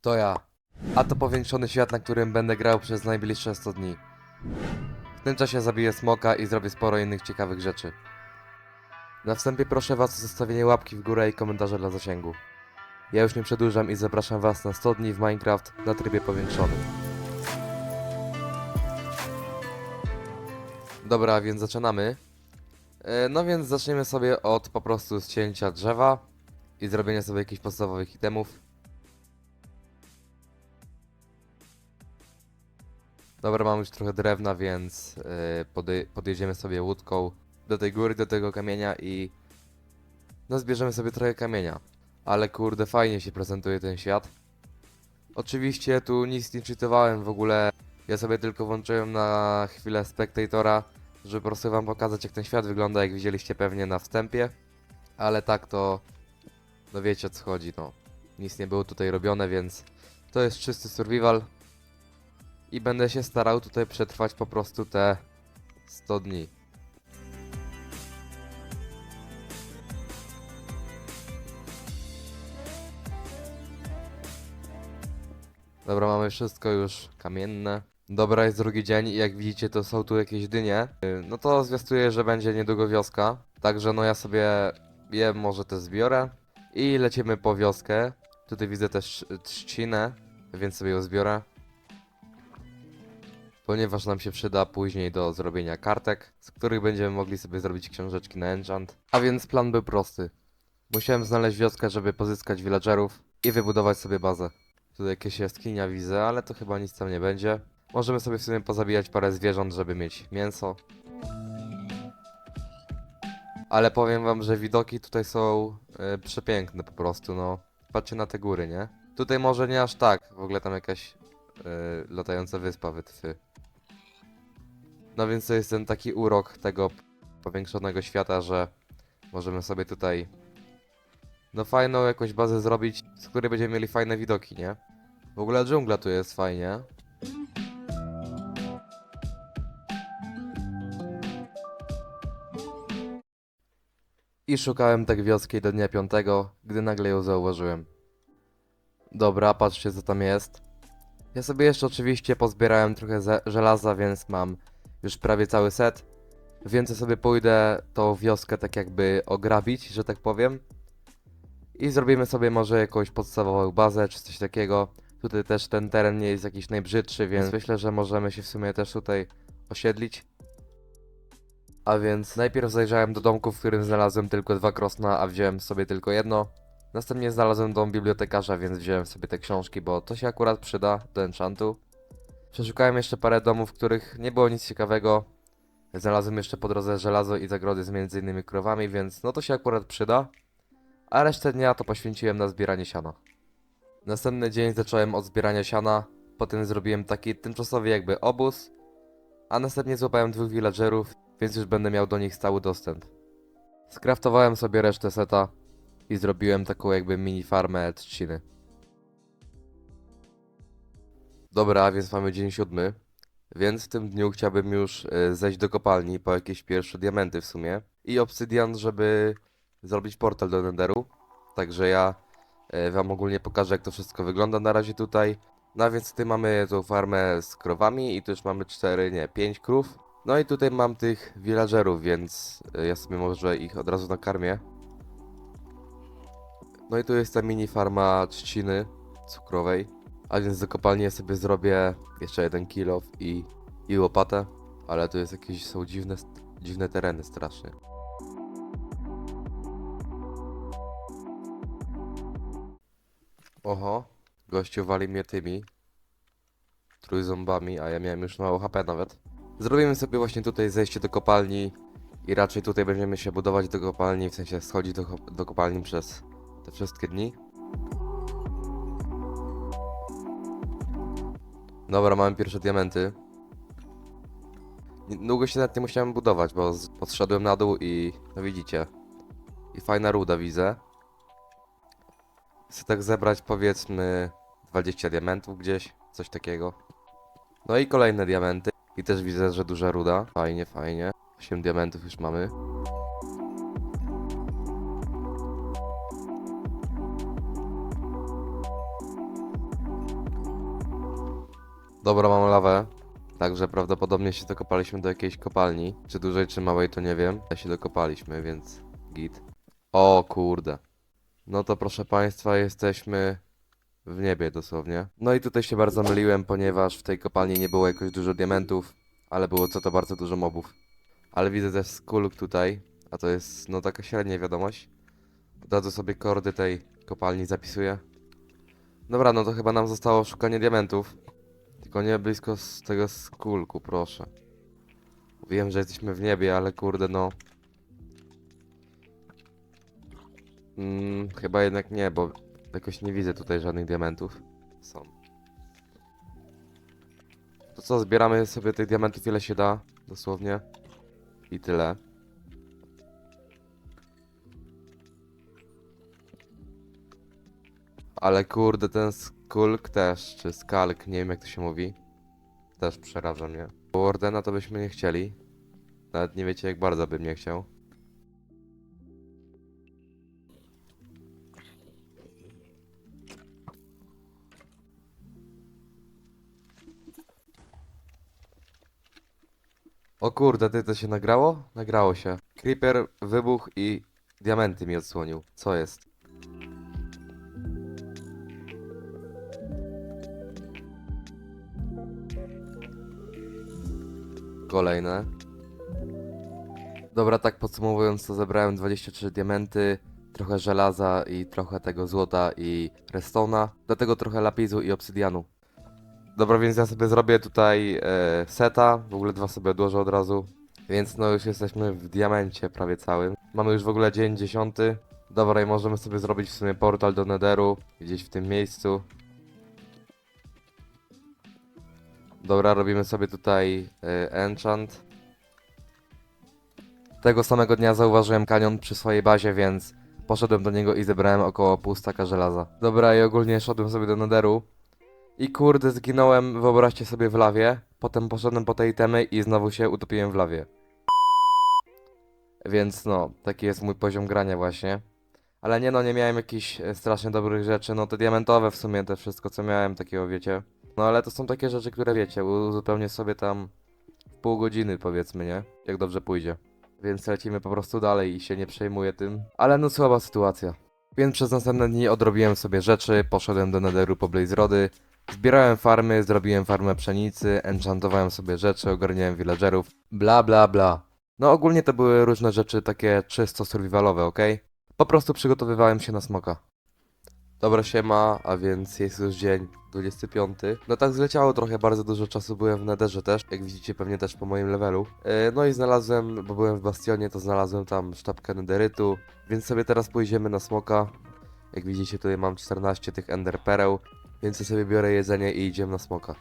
To ja. A to powiększony świat, na którym będę grał przez najbliższe 100 dni. W tym czasie zabiję smoka i zrobię sporo innych ciekawych rzeczy. Na wstępie proszę was o zostawienie łapki w górę i komentarza dla zasięgu. Ja już nie przedłużam i zapraszam was na 100 dni w Minecraft na trybie powiększonym. Dobra, więc zaczynamy. E, No więc zaczniemy sobie od po prostu ścięcia drzewa i zrobienia sobie jakichś podstawowych itemów. Dobra, mam już trochę drewna, więc yy, podjedziemy sobie łódką do tej góry, do tego kamienia i no zbierzemy sobie trochę kamienia. Ale kurde, fajnie się prezentuje ten świat. Oczywiście tu nic nie czytowałem w ogóle. Ja sobie tylko włączyłem na chwilę Spectatora, żeby po prostu wam pokazać jak ten świat wygląda, jak widzieliście pewnie na wstępie. Ale tak to, no wiecie o co chodzi, no. Nic nie było tutaj robione, więc to jest czysty survival. I będę się starał tutaj przetrwać po prostu te 100 dni. Dobra, mamy wszystko już kamienne. Dobra, jest drugi dzień i jak widzicie to są tu jakieś dynie. Yy, No to zwiastuje, że będzie niedługo wioska. Także no ja sobie je może te zbiorę. I lecimy po wioskę. Tutaj widzę też trzcinę, więc sobie ją zbiorę ponieważ nam się przyda później do zrobienia kartek, z których będziemy mogli sobie zrobić książeczki na enchant. A więc plan był prosty. Musiałem znaleźć wioskę, żeby pozyskać villagerów i wybudować sobie bazę. Tutaj jakieś jaskinia widzę, ale to chyba nic tam nie będzie. Możemy sobie w sumie pozabijać parę zwierząt, żeby mieć mięso. Ale powiem wam, że widoki tutaj są e, przepiękne po prostu, no. Patrzcie na te góry, nie? Tutaj może nie aż tak, w ogóle tam jakaś e, latająca wyspa wytwy. No więc to jest ten taki urok tego powiększonego świata, że możemy sobie tutaj no fajną jakąś bazę zrobić, z której będziemy mieli fajne widoki, nie? W ogóle dżungla tu jest fajnie. I szukałem tak wioski do dnia piątego, gdy nagle ją zauważyłem. Dobra, patrzcie co tam jest. Ja sobie jeszcze oczywiście pozbierałem trochę żelaza, więc mam już prawie cały set. Więc ja sobie pójdę tą wioskę tak jakby ograbić, że tak powiem. I zrobimy sobie może jakąś podstawową bazę czy coś takiego. Tutaj też ten teren nie jest jakiś najbrzydszy, więc myślę, że możemy się w sumie też tutaj osiedlić. A więc najpierw zajrzałem do domku, w którym znalazłem tylko dwa krosna, a wziąłem sobie tylko jedno. Następnie znalazłem dom bibliotekarza, więc wziąłem sobie te książki, bo to się akurat przyda do enchantu. Przeszukałem jeszcze parę domów, w których nie było nic ciekawego. Znalazłem jeszcze po drodze żelazo i zagrody z między innymi krowami, więc no to się akurat przyda. A resztę dnia to poświęciłem na zbieranie siana. Następny dzień zacząłem od zbierania siana, potem zrobiłem taki tymczasowy jakby obóz, a następnie złapałem dwóch villagerów, więc już będę miał do nich stały dostęp. Skraftowałem sobie resztę seta i zrobiłem taką jakby mini farmę trzciny. Dobra, więc mamy dzień siódmy. Więc w tym dniu chciałbym już e, zejść do kopalni po jakieś pierwsze diamenty w sumie. I obsydian, żeby zrobić portal do Netheru. Także ja e, wam ogólnie pokażę jak to wszystko wygląda na razie tutaj. No a więc tutaj mamy tą farmę z krowami i tu już mamy cztery, nie, pięć krów. No i tutaj mam tych villagerów, więc e, ja sobie może ich od razu nakarmię. No i tu jest ta mini farma trzciny cukrowej. A więc do kopalni sobie zrobię jeszcze jeden kilo i, i łopatę. Ale tu jest jakieś, są dziwne, dziwne tereny strasznie. Oho, gościu wali mnie tymi trójząbami, a ja miałem już mało HP nawet. Zrobimy sobie właśnie tutaj zejście do kopalni i raczej tutaj będziemy się budować do kopalni, w sensie schodzić do, do kopalni przez te wszystkie dni. Dobra, mamy pierwsze diamenty. Długo się nawet nie musiałem budować, bo podszedłem na dół i no widzicie. I fajna ruda widzę. Chcę tak zebrać powiedzmy 20 diamentów gdzieś, coś takiego. No i kolejne diamenty. I też widzę, że duża ruda. Fajnie, fajnie. 8 diamentów już mamy. Dobra, mam lawę. Także prawdopodobnie się dokopaliśmy do jakiejś kopalni. Czy dużej, czy małej, to nie wiem. Ale się dokopaliśmy, więc git. O kurde. No to proszę Państwa, jesteśmy w niebie dosłownie. No i tutaj się bardzo myliłem, ponieważ w tej kopalni nie było jakoś dużo diamentów, ale było co to bardzo dużo mobów. Ale widzę też skulk tutaj, a to jest no taka średnia wiadomość. Od sobie kordy tej kopalni zapisuję. Dobra, no to chyba nam zostało szukanie diamentów. Tylko nie blisko z tego skulku, proszę. Wiem, że jesteśmy w niebie, ale kurde no. Mm, chyba jednak nie, bo jakoś nie widzę tutaj żadnych diamentów. Są. To co, zbieramy sobie tych diamentów ile się da, dosłownie. I tyle. Ale kurde, ten skulk też, czy skalk, nie wiem jak to się mówi. Też przeraża mnie. Wardena to byśmy nie chcieli. Nawet nie wiecie jak bardzo bym nie chciał. O kurde, ty to się nagrało? Nagrało się. Creeper, wybuch i diamenty mi odsłonił. Co jest? Kolejne. Dobra, tak podsumowując, to zebrałem 23 diamenty, trochę żelaza i trochę tego złota i redstone'a, do tego trochę lapisu i obsydianu. Dobra, więc ja sobie zrobię tutaj e, seta, w ogóle dwa sobie odłożę od razu. Więc no już jesteśmy w diamencie prawie całym. Mamy już w ogóle dzień dziesiąty. Dobra, i możemy sobie zrobić w sumie portal do Netheru, gdzieś w tym miejscu. Dobra, robimy sobie tutaj e, enchant. Tego samego dnia zauważyłem kanion przy swojej bazie, więc poszedłem do niego i zebrałem około pół staka żelaza. Dobra, i ogólnie szedłem sobie do Netheru. I kurde, zginąłem, wyobraźcie sobie, w lawie. Potem poszedłem po tej temy i znowu się utopiłem w lawie. Więc no, taki jest mój poziom grania właśnie. Ale nie no, nie miałem jakichś e, strasznie dobrych rzeczy. No te diamentowe w sumie, te wszystko co miałem takiego, wiecie. No ale to są takie rzeczy, które wiecie, uzupełnię sobie tam pół godziny powiedzmy, nie? Jak dobrze pójdzie. Więc lecimy po prostu dalej i się nie przejmuję tym. Ale no słaba sytuacja. Więc przez następne dni odrobiłem sobie rzeczy, poszedłem do Netheru po Blaze Rody, zbierałem farmy, zrobiłem farmę pszenicy, enchantowałem sobie rzeczy, ogarniałem villagerów, bla bla bla. No ogólnie to były różne rzeczy takie czysto survivalowe, ok? Po prostu przygotowywałem się na smoka. Dobra siema, a więc jest już dzień 25. No tak zleciało trochę, bardzo dużo czasu byłem w Netherze też, jak widzicie pewnie też po moim levelu. E, No i znalazłem, bo byłem w Bastionie, to znalazłem tam sztabkę Netherytu, więc sobie teraz pójdziemy na smoka. Jak widzicie tutaj mam 14 tych Ender Pereł, więc ja sobie biorę jedzenie i idziemy na smoka.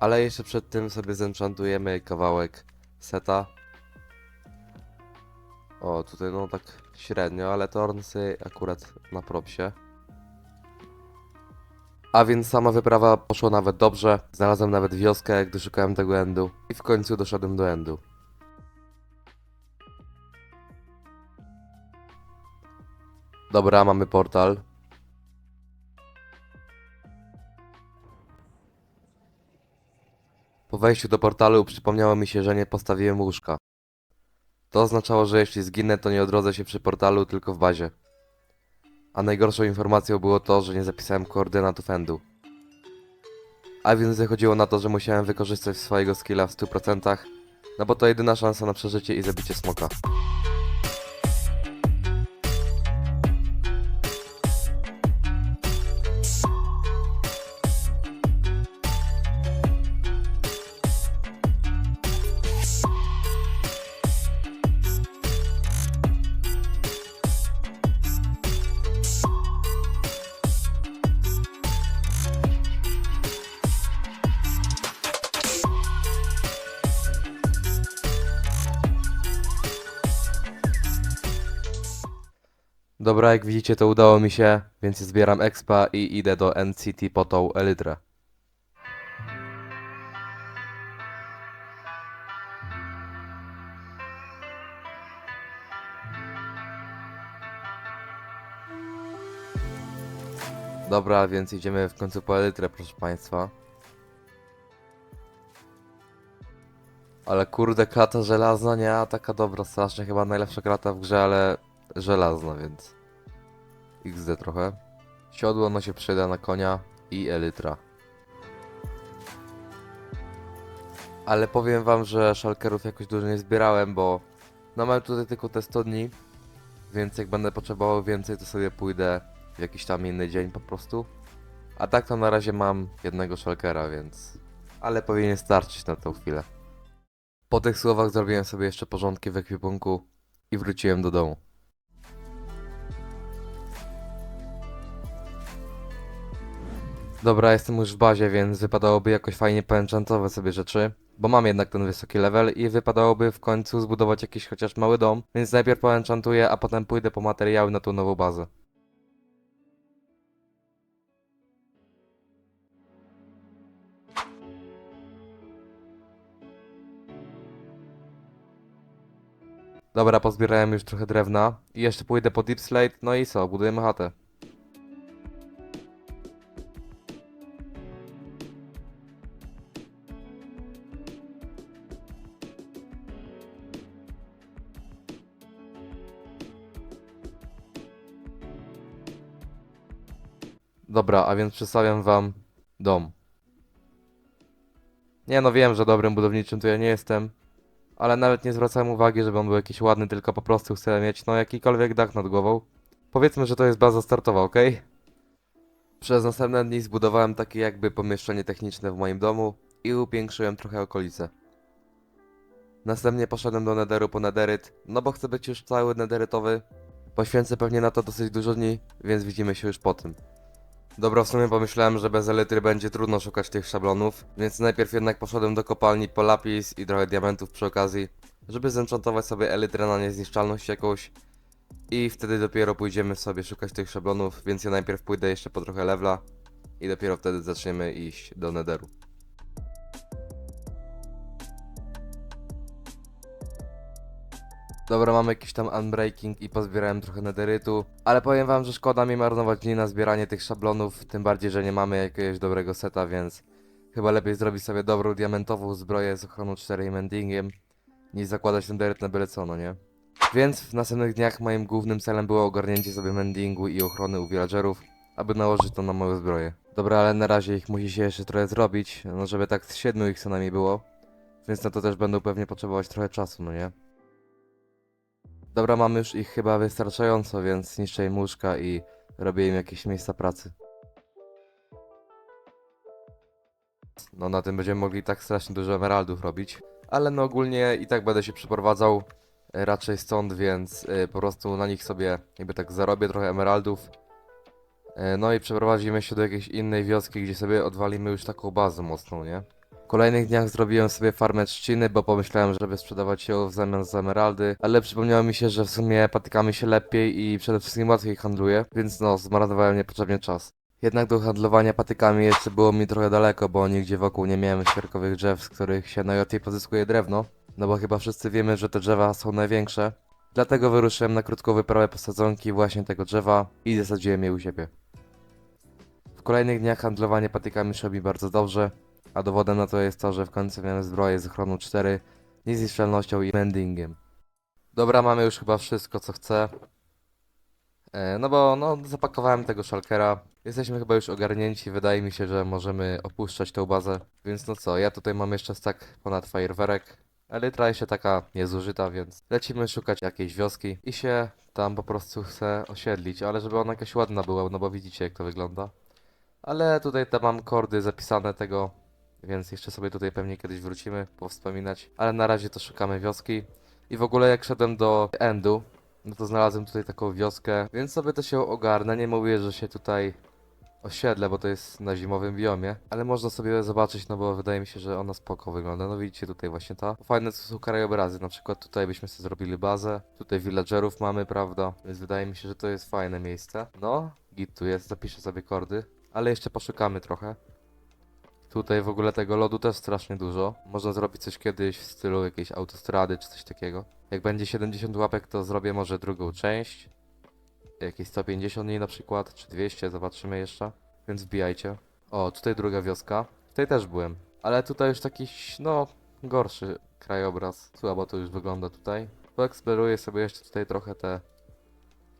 Ale jeszcze przed tym sobie zenchantujemy kawałek seta. O, tutaj no tak średnio, ale Tornsy akurat na propsie. A więc sama wyprawa poszła nawet dobrze. Znalazłem nawet wioskę, gdy szukałem tego endu. I w końcu doszedłem do endu. Dobra, mamy portal. Po wejściu do portalu przypomniało mi się, że nie postawiłem łóżka. To oznaczało, że jeśli zginę, to nie odrodzę się przy portalu, tylko w bazie. A najgorszą informacją było to, że nie zapisałem koordynatów endu. A więc wychodziło na to, że musiałem wykorzystać swojego skilla w 100%, no bo to jedyna szansa na przeżycie i zabicie smoka. Dobra, jak widzicie to udało mi się, więc zbieram expa i idę do NCT po tą elytrę. Dobra, więc idziemy w końcu po elytrę, proszę państwa. Ale kurde, klata żelazna, nie? Taka dobra, strasznie chyba najlepsza klata w grze, ale żelazna, więc... XD trochę. Siodło, no się przyda na konia i elytra. Ale powiem wam, że szalkerów jakoś dużo nie zbierałem, bo no mam tutaj tylko te 100 dni, więc jak będę potrzebował więcej, to sobie pójdę w jakiś tam inny dzień po prostu. A tak to na razie mam jednego szalkera, więc... Ale powinien starczyć na tą chwilę. Po tych słowach zrobiłem sobie jeszcze porządki w ekwipunku i wróciłem do domu. Dobra, jestem już w bazie, więc wypadałoby jakoś fajnie poenchantować sobie rzeczy, bo mam jednak ten wysoki level i wypadałoby w końcu zbudować jakiś chociaż mały dom, więc najpierw poenchantuję, a potem pójdę po materiały na tą nową bazę. Dobra, pozbierałem już trochę drewna i jeszcze pójdę po Deep Slate, no i co, budujemy chatę. Dobra, a więc przedstawiam wam dom. Nie no, wiem, że dobrym budowniczym to ja nie jestem, ale nawet nie zwracałem uwagi, żeby on był jakiś ładny, tylko po prostu chcę mieć no jakikolwiek dach nad głową. Powiedzmy, że to jest baza startowa, ok? Przez następne dni zbudowałem takie jakby pomieszczenie techniczne w moim domu i upiększyłem trochę okolice. Następnie poszedłem do nederu po nederyt, no bo chcę być już cały nederytowy. Poświęcę pewnie na to dosyć dużo dni, więc widzimy się już po tym. Dobra, w sumie pomyślałem, że bez elitry będzie trudno szukać tych szablonów, więc najpierw jednak poszedłem do kopalni po lapis i trochę diamentów przy okazji, żeby zenchantować sobie elytrę na niezniszczalność jakąś i wtedy dopiero pójdziemy sobie szukać tych szablonów, więc ja najpierw pójdę jeszcze po trochę levela i dopiero wtedy zaczniemy iść do nederu. Dobra, mamy jakiś tam unbreaking i pozbierałem trochę nederytu, ale powiem wam, że szkoda mi marnować dni na zbieranie tych szablonów, tym bardziej, że nie mamy jakiegoś dobrego seta, więc chyba lepiej zrobić sobie dobrą diamentową zbroję z ochroną 4 i mendingiem, niż zakładać nederyt na byle co, no nie? Więc w następnych dniach moim głównym celem było ogarnięcie sobie mendingu i ochrony u villagerów, aby nałożyć to na moją zbroję. Dobra, ale na razie ich musi się jeszcze trochę zrobić, no żeby tak z siedmiu ich co najmniej było, więc na to też będą pewnie potrzebować trochę czasu, no nie? Dobra, mamy już ich chyba wystarczająco, więc niszczę im łóżka i robię im jakieś miejsca pracy. No na tym będziemy mogli tak strasznie dużo emeraldów robić. Ale no ogólnie i tak będę się przeprowadzał e, raczej stąd, więc e, po prostu na nich sobie jakby tak zarobię trochę emeraldów. E, No i przeprowadzimy się do jakiejś innej wioski, gdzie sobie odwalimy już taką bazę mocną, nie? Kolejnych dniach zrobiłem sobie farmę trzciny, bo pomyślałem, żeby sprzedawać ją w zamian za emeraldy, ale przypomniało mi się, że w sumie patykami się lepiej i przede wszystkim łatwiej handluje, więc no, zmarnowałem niepotrzebnie czas. Jednak do handlowania patykami jeszcze było mi trochę daleko, bo nigdzie wokół nie miałem świerkowych drzew, z których się najłatwiej pozyskuje drewno, no bo chyba wszyscy wiemy, że te drzewa są największe. Dlatego wyruszyłem na krótką wyprawę po sadzonki właśnie tego drzewa i zasadziłem je u siebie. W kolejnych dniach handlowanie patykami szło mi bardzo dobrze, a dowodem na to jest to, że w końcu miałem zbroję z ochroną 4, niezniszczalnością i mendingiem. Dobra, mamy już chyba wszystko co chcę. E, no bo no, zapakowałem tego szalkera. Jesteśmy chyba już ogarnięci, wydaje mi się, że możemy opuszczać tą bazę. Więc no co, ja tutaj mam jeszcze stack ponad fajerwerek. Elytra jeszcze taka niezużyta, więc lecimy szukać jakiejś wioski i się tam po prostu chcę osiedlić, ale żeby ona jakaś ładna była, no bo widzicie jak to wygląda. Ale tutaj tam mam kordy zapisane tego, więc jeszcze sobie tutaj pewnie kiedyś wrócimy, powspominać. Ale na razie to szukamy wioski. I w ogóle jak szedłem do Endu, no to znalazłem tutaj taką wioskę, więc sobie to się ogarnę. Nie mówię, że się tutaj osiedlę, bo to jest na zimowym biomie, ale można sobie zobaczyć, no bo wydaje mi się, że ona spoko wygląda. No widzicie tutaj właśnie ta. Fajne to są krajobrazy, na przykład tutaj byśmy sobie zrobili bazę, tutaj villagerów mamy, prawda? Więc wydaje mi się, że to jest fajne miejsce. No, git tu jest, zapiszę sobie kordy, ale jeszcze poszukamy trochę. Tutaj w ogóle tego lodu też strasznie dużo. Można zrobić coś kiedyś w stylu jakiejś autostrady czy coś takiego. Jak będzie 70 łapek, to zrobię może drugą część. Jakieś 150 dni na przykład, czy 200, zobaczymy jeszcze. Więc wbijajcie. O, tutaj druga wioska. Tutaj też byłem. Ale tutaj już taki, no, gorszy krajobraz. Słabo to już wygląda tutaj. Poeksploruję sobie jeszcze tutaj trochę te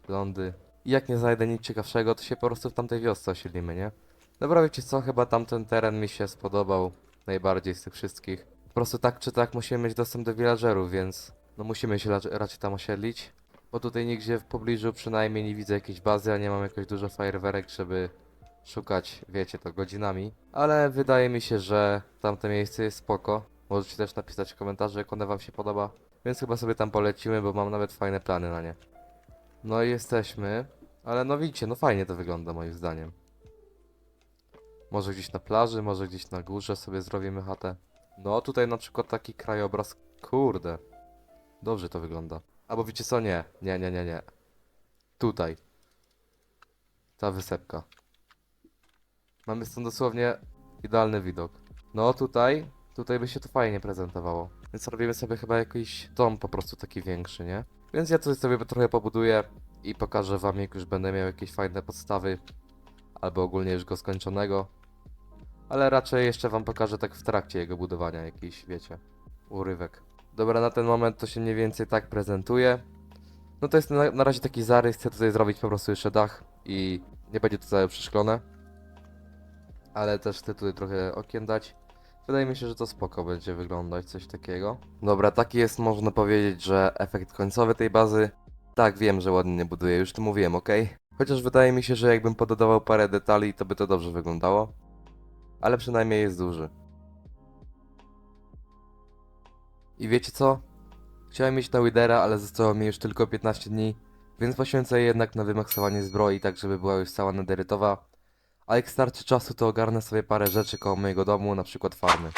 lądy. I jak nie znajdę nic ciekawszego, to się po prostu w tamtej wiosce osiedlimy, nie? Dobra, wiecie co? Chyba tamten teren mi się spodobał najbardziej z tych wszystkich. Po prostu tak czy tak musimy mieć dostęp do villagerów, więc no musimy się raczej, tam osiedlić. Bo tutaj nigdzie w pobliżu przynajmniej nie widzę jakiejś bazy, a nie mam jakoś dużo fajerwerek, żeby szukać, wiecie, to godzinami. Ale wydaje mi się, że tamte miejsce jest spoko. Możecie też napisać w komentarzu, jak one wam się podoba. Więc chyba sobie tam polecimy, bo mam nawet fajne plany na nie. No i jesteśmy. Ale no widzicie, no fajnie to wygląda moim zdaniem. Może gdzieś na plaży, może gdzieś na górze sobie zrobimy chatę. No tutaj na przykład taki krajobraz, kurde. Dobrze to wygląda. Albo wiecie co, nie, nie, nie, nie, nie. Tutaj. Ta wysepka. Mamy stąd dosłownie idealny widok. No tutaj, tutaj by się to fajnie prezentowało. Więc robimy sobie chyba jakiś dom po prostu taki większy, nie? Więc ja tutaj sobie trochę pobuduję i pokażę wam jak już będę miał jakieś fajne podstawy. Albo ogólnie już go skończonego. Ale raczej jeszcze wam pokażę tak w trakcie jego budowania jakiś, wiecie, urywek. Dobra, na ten moment to się mniej więcej tak prezentuje. No to jest na, na razie taki zarys, chcę tutaj zrobić po prostu jeszcze dach i nie będzie to całe przeszklone. Ale też chcę tutaj trochę okien dać. Wydaje mi się, że to spoko będzie wyglądać, coś takiego. Dobra, taki jest, można powiedzieć, że efekt końcowy tej bazy. Tak, wiem, że ładnie nie buduję, już to mówiłem, ok? Chociaż wydaje mi się, że jakbym pododawał parę detali, to by to dobrze wyglądało. Ale przynajmniej jest duży. I wiecie co? Chciałem mieć na Widera, ale zostało mi już tylko 15 dni, więc poświęcę je jednak na wymaksowanie zbroi, tak żeby była już cała nederytowa. A jak starczy czasu, to ogarnę sobie parę rzeczy koło mojego domu, na przykład farmy.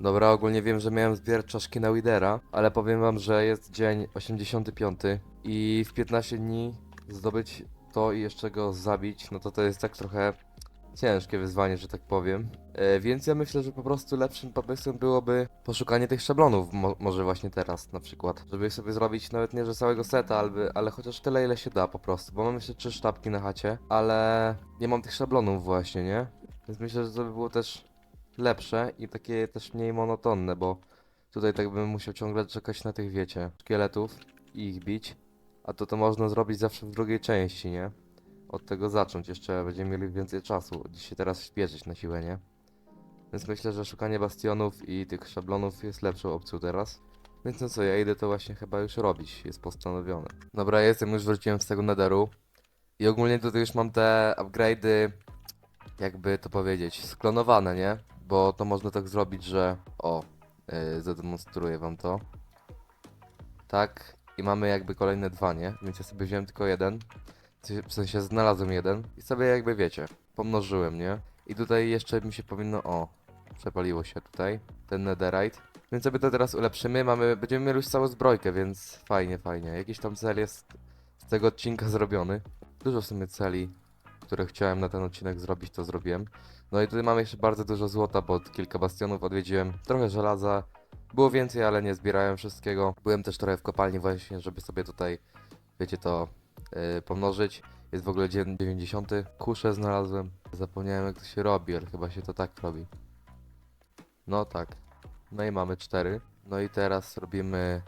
Dobra, ogólnie wiem, że miałem zbierać czaszki na Widera, ale powiem wam, że jest dzień 85 i w 15 dni zdobyć to i jeszcze go zabić, no to to jest tak trochę ciężkie wyzwanie, że tak powiem. E, więc ja myślę, że po prostu lepszym pomysłem byłoby poszukanie tych szablonów, mo może właśnie teraz na przykład. Żeby sobie zrobić nawet nie, że całego seta, ale, chociaż tyle, ile się da po prostu. Bo mam jeszcze trzy sztabki na chacie, ale nie mam tych szablonów właśnie, nie? Więc myślę, że to by było też lepsze i takie też mniej monotonne, bo tutaj tak bym musiał ciągle czekać na tych, wiecie, szkieletów i ich bić. A to to można zrobić zawsze w drugiej części, nie? Od tego zacząć, jeszcze będziemy mieli więcej czasu. Dzisiaj teraz śpieszyć na siłę, nie? Więc myślę, że szukanie bastionów i tych szablonów jest lepszą opcją teraz. Więc no co, ja idę to właśnie chyba już robić, jest postanowione. Dobra, jestem, już wróciłem z tego netheru. I ogólnie tutaj już mam te upgrade'y, jakby to powiedzieć, sklonowane, nie? Bo to można tak zrobić, że... O, yy, zademonstruję wam to. Tak, i mamy jakby kolejne dwa, nie? Więc ja sobie wziąłem tylko jeden. W sensie znalazłem jeden i sobie jakby wiecie, pomnożyłem, nie? I tutaj jeszcze mi się powinno, o, przepaliło się tutaj, ten netherite. Więc sobie to teraz ulepszymy, mamy, będziemy mieli już całą zbrojkę, więc fajnie, fajnie. Jakiś tam cel jest z tego odcinka zrobiony. Dużo w sumie celi, które chciałem na ten odcinek zrobić, to zrobiłem. No i tutaj mamy jeszcze bardzo dużo złota, bo kilka bastionów odwiedziłem, trochę żelaza. Było więcej, ale nie zbierałem wszystkiego. Byłem też trochę w kopalni właśnie, żeby sobie tutaj, wiecie to, pomnożyć. Jest w ogóle dzień 90. Kuszę znalazłem. Zapomniałem jak to się robi, ale chyba się to tak robi. No tak. No i mamy cztery. No i teraz robimy...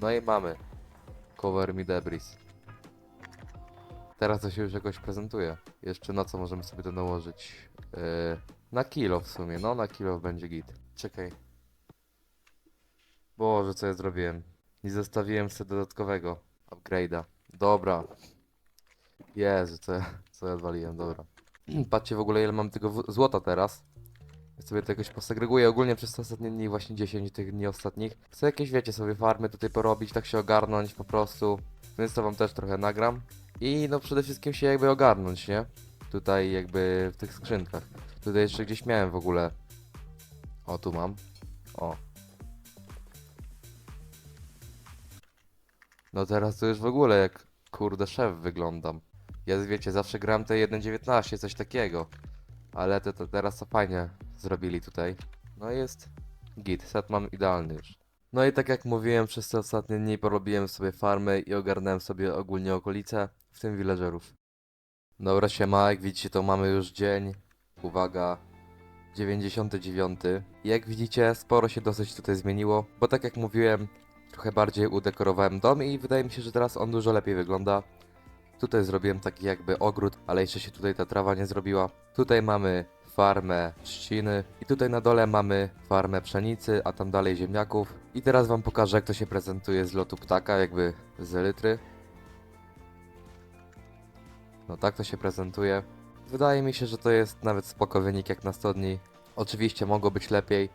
No i mamy. Cover me debris. Teraz to się już jakoś prezentuje. Jeszcze na co możemy sobie to nałożyć? Yy, na kilo w sumie, no na kilo będzie git. Czekaj. Boże, co ja zrobiłem? Nie zostawiłem sobie dodatkowego upgrade'a. Dobra. Jezu, co, ja- co ja odwaliłem, dobra. Patrzcie w ogóle ile mam tego złota teraz. Ja sobie to jakoś posegreguję ogólnie przez te ostatnie dni, właśnie 10 tych dni ostatnich. Chcę jakieś, wiecie, sobie farmy tutaj porobić, tak się ogarnąć po prostu. Więc to wam też trochę nagram. I no przede wszystkim się jakby ogarnąć, nie? Tutaj jakby w tych skrzynkach. Tutaj jeszcze gdzieś miałem w ogóle. O, tu mam. O. No teraz to już w ogóle jak kurde szef wyglądam. Ja wiecie, zawsze gram te 1.19, coś takiego. Ale to, to teraz to fajnie zrobili tutaj. No jest git, set mam idealny już. No i tak jak mówiłem, przez te ostatnie dni porobiłem sobie farmy i ogarnąłem sobie ogólnie okolice, w tym villagerów. Dobra, siema, jak widzicie to mamy już dzień, uwaga, 99. I jak widzicie, sporo się dosyć tutaj zmieniło, bo tak jak mówiłem, trochę bardziej udekorowałem dom i wydaje mi się, że teraz on dużo lepiej wygląda. Tutaj zrobiłem taki jakby ogród, ale jeszcze się tutaj ta trawa nie zrobiła. Tutaj mamy farmę trzciny i tutaj na dole mamy farmę pszenicy, a tam dalej ziemniaków. I teraz wam pokażę jak to się prezentuje z lotu ptaka, jakby z elytry. No tak to się prezentuje. Wydaje mi się, że to jest nawet spoko wynik jak na 100 dni. Oczywiście mogło być lepiej,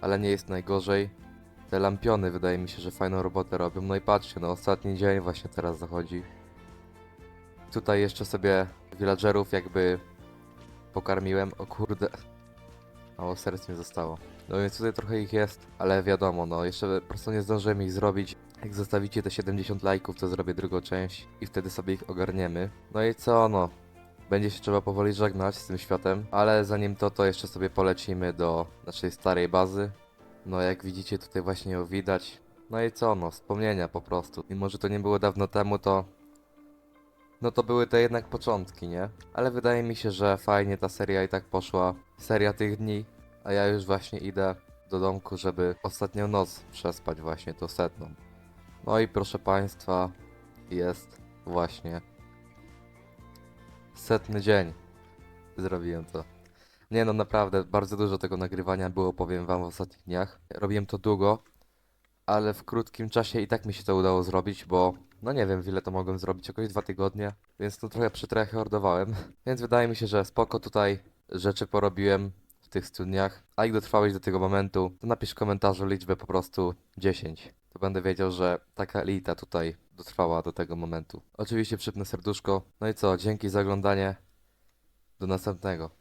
ale nie jest najgorzej. Te lampiony wydaje mi się, że fajną robotę robią. No i patrzcie, no ostatni dzień właśnie teraz zachodzi. Tutaj jeszcze sobie villagerów jakby pokarmiłem. O kurde. Mało serc mi zostało. No więc tutaj trochę ich jest, ale wiadomo, no jeszcze po prostu nie zdążyłem ich zrobić. Jak zostawicie te 70 lajków, to zrobię drugą część i wtedy sobie ich ogarniemy. No i co, no. Będzie się trzeba powoli żegnać z tym światem, ale zanim to, to jeszcze sobie polecimy do naszej starej bazy. No jak widzicie tutaj właśnie ją widać. No i co, no, wspomnienia po prostu. Mimo, że to nie było dawno temu, to no to były to jednak początki, nie? Ale wydaje mi się, że fajnie ta seria i tak poszła. Seria tych dni, a ja już właśnie idę do domku, żeby ostatnią noc przespać właśnie tą setną. No i proszę Państwa, jest właśnie setny dzień. Zrobiłem to. Nie no, naprawdę, bardzo dużo tego nagrywania było, powiem Wam, w ostatnich dniach. Robiłem to długo, ale w krótkim czasie i tak mi się to udało zrobić, bo no nie wiem, ile to mogłem zrobić, jakoś dwa tygodnie, więc to trochę przytrechordowałem. Więc wydaje mi się, że spoko tutaj rzeczy porobiłem w tych 100 dniach. A jak dotrwałeś do tego momentu, to napisz w komentarzu liczbę po prostu 10. To będę wiedział, że taka elita tutaj dotrwała do tego momentu. Oczywiście przypnę serduszko. No i co, dzięki za oglądanie. Do następnego.